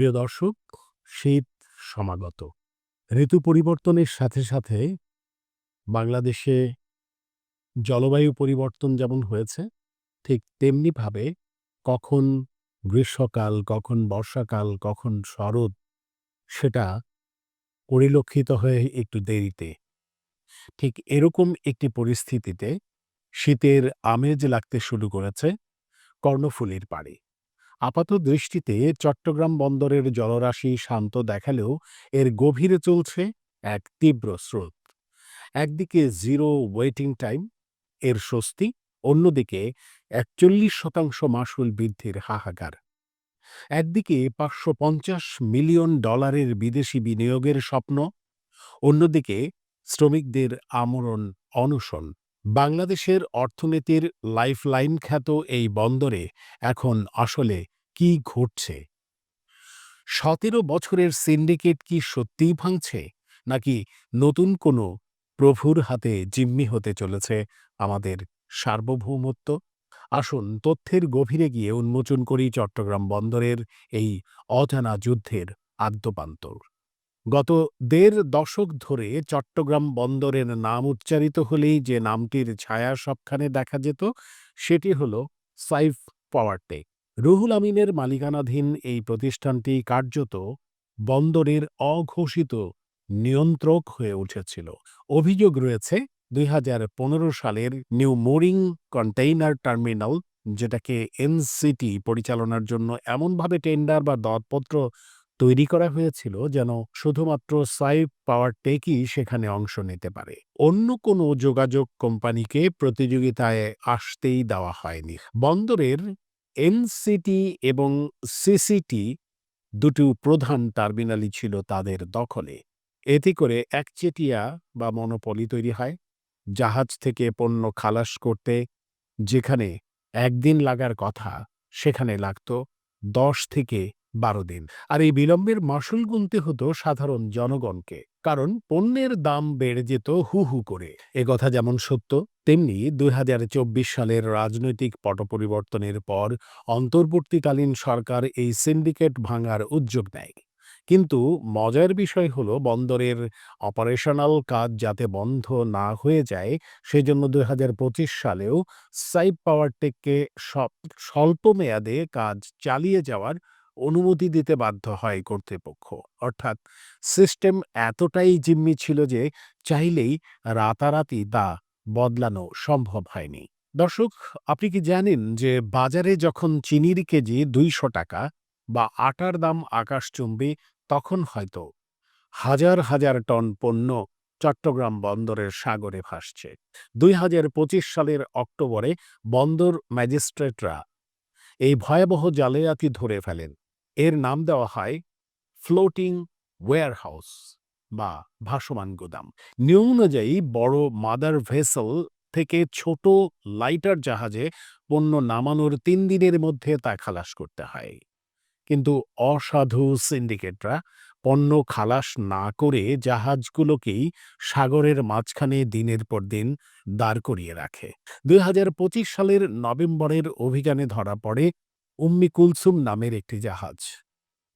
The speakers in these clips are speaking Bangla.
প্রিয় দর্শক, শীত সমাগত। ঋতু পরিবর্তনের সাথে সাথে বাংলাদেশে জলবায়ু পরিবর্তন যেমন হয়েছে, ঠিক তেমনিভাবে কখন গ্রীষ্মকাল, কখন বর্ষাকাল, কখন শরৎ, সেটা পরিলক্ষিত হয়ে একটু দেরিতে। ঠিক এরকম একটি পরিস্থিতিতে শীতের আমেজ লাগতে শুরু করেছে কর্ণফুলীর পাড়ে। আপাত দৃষ্টিতে চট্টগ্রাম বন্দরের জলরাশি শান্ত দেখালেও এর গভীরে চলছে এক তীব্র স্রোত। একদিকে জিরো ওয়েটিং টাইম এর স্বস্তি, অন্যদিকে একচল্লিশ শতাংশ মাসুল বৃদ্ধির হাহাকার। একদিকে পাঁচশো পঞ্চাশ মিলিয়ন ডলারের বিদেশি বিনিয়োগের স্বপ্ন, অন্যদিকে শ্রমিকদের আমরণ অনশন। বাংলাদেশের অর্থনীতির লাইফলাইন খ্যাত এই বন্দরে এখন আসলে কি ঘটছে? সতেরো বছরের সিন্ডিকেট কি সত্যিই ভাঙছে? নাকি নতুন কোনো প্রভুর হাতে জিম্মি হতে চলেছে আমাদের সার্বভৌমত্ব? আসুন তথ্যের গভীরে গিয়ে উন্মোচন করি চট্টগ্রাম বন্দরের এই অজানা যুদ্ধের আদ্যপান্তর। গত দেড় দশক ধরে চট্টগ্রাম বন্দরের নাম উচ্চারিত হলেই যে নামটির ছায়া সবখানে দেখা যেত, সেটি হল সাইফ পাওয়ারটেক রুহুল আমিনের মালিকানাধীন এই প্রতিষ্ঠানটি কার্যত বন্দরের অঘোষিত নিয়ন্ত্রক হয়ে উঠেছিল। অভিযোগ রয়েছে, দুই হাজার পনেরো সালের নিউ মোরিং কন্টেইনার টার্মিনাল, যেটাকে এনসিটি পরিচালনার জন্য এমনভাবে টেন্ডার বা দরপত্র তৈরি করা হয়েছিল যেন শুধুমাত্র সাইফ পাওয়ার টেকই সেখানে অংশ নিতে পারে। অন্য কোনো যোগাযোগ কোম্পানিকে প্রতিযোগিতায় আসতেই দেওয়া হয়নি। বন্দরের এনসিটি এবং সিসিটি দুটো প্রধান টার্মিনালই ছিল তাদের দখলে। এতে করে একচেটিয়া বা মনোপলি তৈরি হয়। জাহাজ থেকে পণ্য খালাস করতে যেখানে একদিন লাগার কথা, সেখানে লাগত দশ থেকে বারো দিন। আর এই বিলম্বের মাসুল গুনতে হতো সাধারণ জনগণকে। কারণ পণ্যের দাম বেড়ে যেত হু হু করে। কথা যেমন সত্য, তেমনি দুই হাজার চব্বিশ সালের রাজনৈতিক পট পরিবর্তনের পর অন্তর্বর্তীকালীন সরকার এই সিন্ডিকেট ভাঙার উদ্যোগ নেয়। কিন্তু মজার বিষয় হলো বন্দরের অপারেশনাল কাজ যাতে বন্ধ না হয়ে যায়, সেজন্য দুই হাজার পঁচিশ সালেও সাইপ পাওয়ারটেককে স্বল্প মেয়াদে কাজ চালিয়ে যাওয়ার অনুমতি দিতে বাধ্য হয় কর্তৃপক্ষ। অর্থাৎ সিস্টেম এতটাই জিম্মি ছিল যে চাইলেই রাতারাতি তা বদলানো সম্ভব হয়নি। দর্শক, আপনি কি জানেন যে বাজারে যখন চিনির কেজি দুইশো টাকা বা আটার দাম আকাশ আকাশচুম্বী তখন হয়তো হাজার হাজার টন পণ্য চট্টগ্রাম বন্দরের সাগরে ভাসছে। দুই হাজার পঁচিশ সালের অক্টোবরে বন্দর ম্যাজিস্ট্রেটরা এই ভয়াবহ জালিয়াতি ধরে ফেলেন। এর নাম দেওয়া হয় ফ্লোটিং ওয়্যারহাউস বা ভাসমান গুদাম। নিয়ম অনুযায়ী বড় মাদার ভেসেল থেকে ছোট লাইটার জাহাজে পণ্য নামানোর তিন দিনের মধ্যে তা খালাস করতে হয়। কিন্তু অসাধু সিন্ডিকেটরা পণ্য খালাস না করে জাহাজগুলোকেই সাগরের মাঝখানে দিনের পর দিন দাঁড় করিয়ে রাখে। দুই হাজার পঁচিশ সালের নভেম্বরের অভিযানে ধরা পড়ে উম্মি কুলসুম নামের একটি জাহাজ।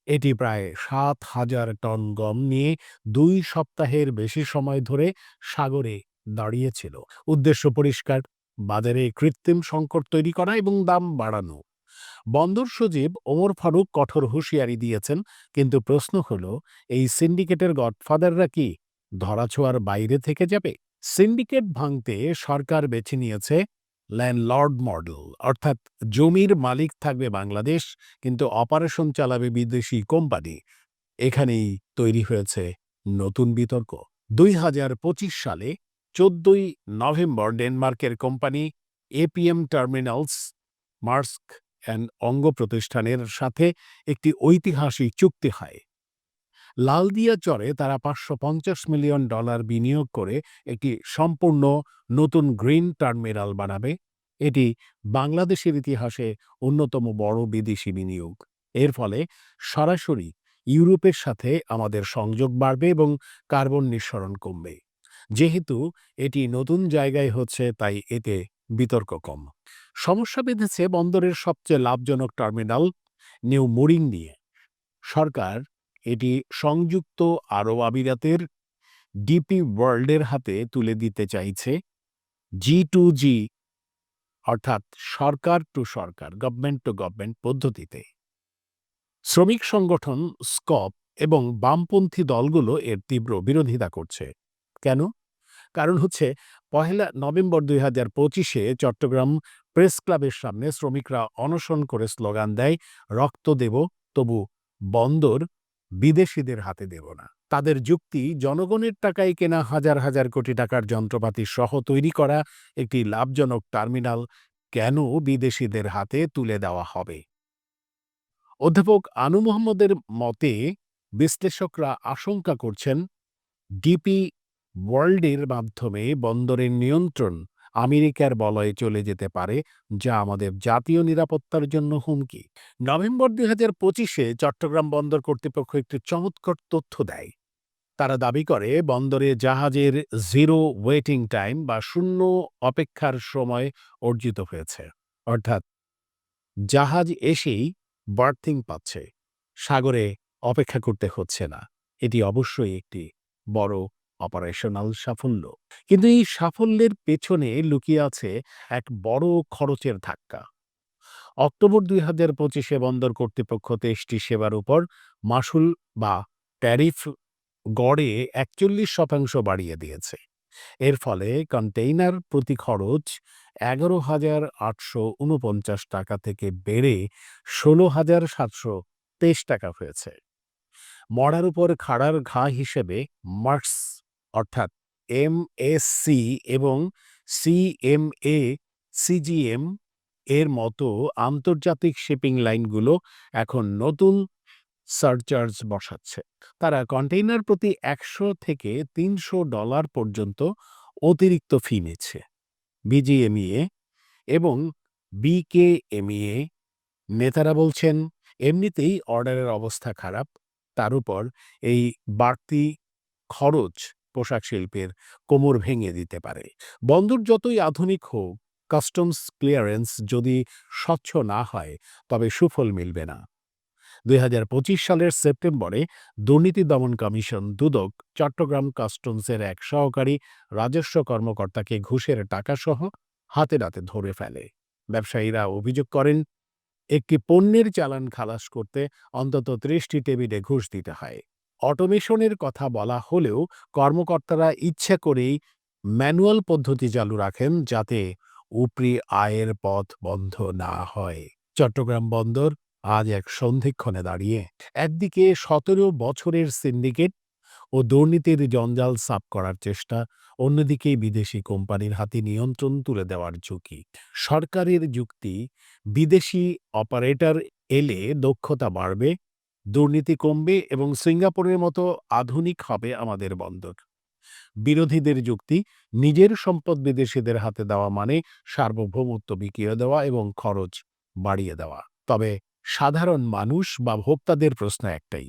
এটি প্রায় সাত হাজার টন গম নিয়ে দুই সপ্তাহের বেশি সময় ধরে সাগরে দাঁড়িয়েছিল। উদ্দেশ্য পরিষ্কার, বাজারে কৃত্রিম সংকট তৈরি করা এবং দাম বাড়ানো। বন্দর সচিব ওমর ফারুক কঠোর হুঁশিয়ারি দিয়েছেন, কিন্তু প্রশ্ন হল, এই সিন্ডিকেটের গডফাদাররা কি ধরাছোঁয়ার বাইরে থেকে যাবে? সিন্ডিকেট ভাঙতে সরকার বেছে নিয়েছে ল্যান্ডলর্ড মডেল অর্থাৎ জমির মালিক থাকবে বাংলাদেশ, কিন্তু অপারেশন চালাবে বিদেশি কোম্পানি এখানেই তৈরি হয়েছে নতুন বিতর্ক। দুই হাজার পঁচিশ সালে চোদ্দই নভেম্বর ডেনমার্কের company APM Terminals Maersk and অঙ্গ প্রতিষ্ঠানের সাথে একটি ঐতিহাসিক চুক্তি হয়। লালদিয়া চরে তারা পাঁচশো পঞ্চাশ মিলিয়ন ডলার বিনিয়োগ করে একটি সম্পূর্ণ নতুন গ্রিন টার্মিনাল বানাবে। এটি বাংলাদেশের ইতিহাসে অন্যতম বড় বিদেশি বিনিয়োগ। এর ফলে সরাসরি ইউরোপের সাথে আমাদের সংযোগ বাড়বে এবং কার্বন নিঃসরণ কমবে। যেহেতু এটি নতুন জায়গায় হচ্ছে, তাই এতে বিতর্ক কম। সমস্যা বেঁধেছে বন্দরের সবচেয়ে লাভজনক টার্মিনাল নিউ মোরিং নিয়ে। সরকার এটি সংযুক্ত আরব আমিরাতের ডিপি ওয়ার্ল্ডের হাতে তুলে দিতে চাইছে জি টু জি অর্থাৎ সরকার টু সরকার গভর্নমেন্ট টু গভর্নমেন্ট পদ্ধতিতে। শ্রমিক সংগঠন স্কপ এবং বামপন্থী দলগুলো এর তীব্র বিরোধিতা করছে। কেন? কারণ হচ্ছে পহেলা নভেম্বর দুই হাজার পঁচিশে চট্টগ্রাম প্রেস ক্লাবের সামনে শ্রমিকরা অনশন করে স্লোগান দেয়, রক্ত দেব, তবু বন্দর বিদেশিদের হাতে দেব না। তাদের যুক্তি, জনগণের টাকায় কেনা হাজার হাজার কোটি টাকার যন্ত্রপাতি সহ তৈরি করা একটি লাভজনক টার্মিনাল কেন বিদেশিদের হাতে তুলে দেওয়া হবে? অধ্যাপক আনু মোহাম্মদের মতে, বিশ্লেষকরা আশঙ্কা করছেন, ডিপি ওয়ার্ল্ডের মাধ্যমে বন্দরের নিয়ন্ত্রণ আমেরিকার বলয়ে চলে যেতে পারে, যা আমাদের জাতীয় নিরাপত্তার জন্য হুমকি। নভেম্বর দুই হাজার পঁচিশে চট্টগ্রাম বন্দর কর্তৃপক্ষ একটি চমৎকার তথ্য দেয়। তারা দাবি করে, বন্দরে জাহাজের জিরো ওয়েটিং টাইম বা শূন্য অপেক্ষার সময় অর্জিত হয়েছে। অর্থাৎ, জাহাজ এসেই বার্থিং পাচ্ছে। সাগরে অপেক্ষা করতে হচ্ছে না। এটি অবশ্যই একটি বড় অপারেশনাল সাফল্য। কিন্তু এই সাফল্যের পেছনে লুকিয়ে আছে এক বড় খরচের ধাক্কা। অক্টোবর দুই হাজার পঁচিশে বন্দর কর্তৃপক্ষ তেইশটি সেবার উপর মাসুল বা ট্যারিফ গড়ে একচল্লিশ শতাংশ বাড়িয়ে দিয়েছে। এর ফলে কন্টেইনার প্রতি খরচ এগারো হাজার আটশো টাকা থেকে বেড়ে ষোলো হাজার সাতশো তেইশ টাকা হয়েছে। মরার উপর খাড়ার ঘা হিসেবে মার্কস অর্থাৎ এমএসসি এবং সিএমএ সিজিএম এর মতো আন্তর্জাতিক শিপিং লাইনগুলো এখন নতুন সারচার্জ বসাচ্ছে। তারা কন্টেইনার প্রতি একশো থেকে তিনশো ডলার পর্যন্ত অতিরিক্ত ফি নিচ্ছে। বিজিএমইএ এবং বিকেএমইএ নেতারা বলছেন, এমনিতেই অর্ডারের অবস্থা খারাপ। তার উপর এই বাড়তি খরচ পোশাক শিল্পের কোমর ভেঙে দিতে পারে। বন্দর যতই আধুনিক হোক, কাস্টমস ক্লিয়ারেন্স যদি স্বচ্ছ না হয়, তবে সুফল মিলবে না। দুই হাজার পঁচিশ সালের সেপ্টেম্বরে দুর্নীতি দমন কমিশন দুদক চট্টগ্রাম কাস্টমসের এক সহকারী রাজস্ব কর্মকর্তাকে ঘুষের টাকাসহ হাতে নাতে ধরে ফেলে। ব্যবসায়ীরা অভিযোগ করেন, একটি পণ্যের চালান খালাস করতে অন্তত ত্রিশটি টেবিলে ঘুষ দিতে হয়। অটোমেশনের কথা বলা হলেও কর্মকর্তারা ইচ্ছে করেই ম্যানুয়াল পদ্ধতি চালু রাখেন যাতে উপরি আয়ের পথ বন্ধ না হয়। চট্টগ্রাম বন্দর আজ এক সন্ধিক্ষণে দাঁড়িয়ে একদিকে সতেরো বছরের সিন্ডিকেট ও দুর্নীতির জঞ্জাল সাফ করার চেষ্টা, অন্যদিকে বিদেশি কোম্পানির হাতে নিয়ন্ত্রণ তুলে দেওয়ার ঝুঁকি। সরকারের যুক্তি, বিদেশি অপারেটর এলে দক্ষতা বাড়বে দুর্নীতি কমবে এবং সিঙ্গাপুরের মতো আধুনিক হবে আমাদের বন্দর। বিরোধীদের যুক্তি, নিজের সম্পদ বিদেশিদের হাতে দেওয়া মানে সার্বভৌমত্ব বিকিয়ে দেওয়া এবং খরচ বাড়িয়ে দেওয়া। তবে সাধারণ মানুষ বা ভোক্তাদের প্রশ্ন একটাই,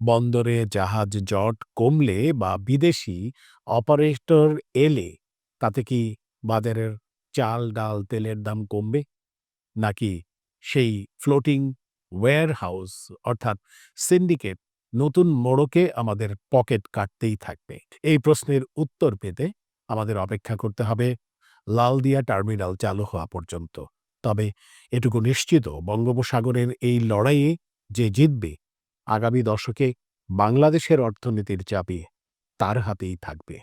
বন্দরে জাহাজ জট কমলে বা বিদেশি অপারেটর এলে তাতে কি বাজারের চাল, ডাল, তেলের দাম কমবে? নাকি সেই ফ্লোটিং ওয়্যার হাউস অর্থাৎ সিন্ডিকেট নতুন মোড়কে আমাদের পকেট কাটতেই থাকবে। এই প্রশ্নের উত্তর পেতে আমাদের অপেক্ষা করতে হবে লালদিয়া টার্মিনাল চালু হওয়া পর্যন্ত। তবে এটুকু নিশ্চিত, বঙ্গোপসাগরের এই লড়াইয়ে যে জিতবে, আগামী দশকে বাংলাদেশের অর্থনীতির চাপি তার হাতেই থাকবে।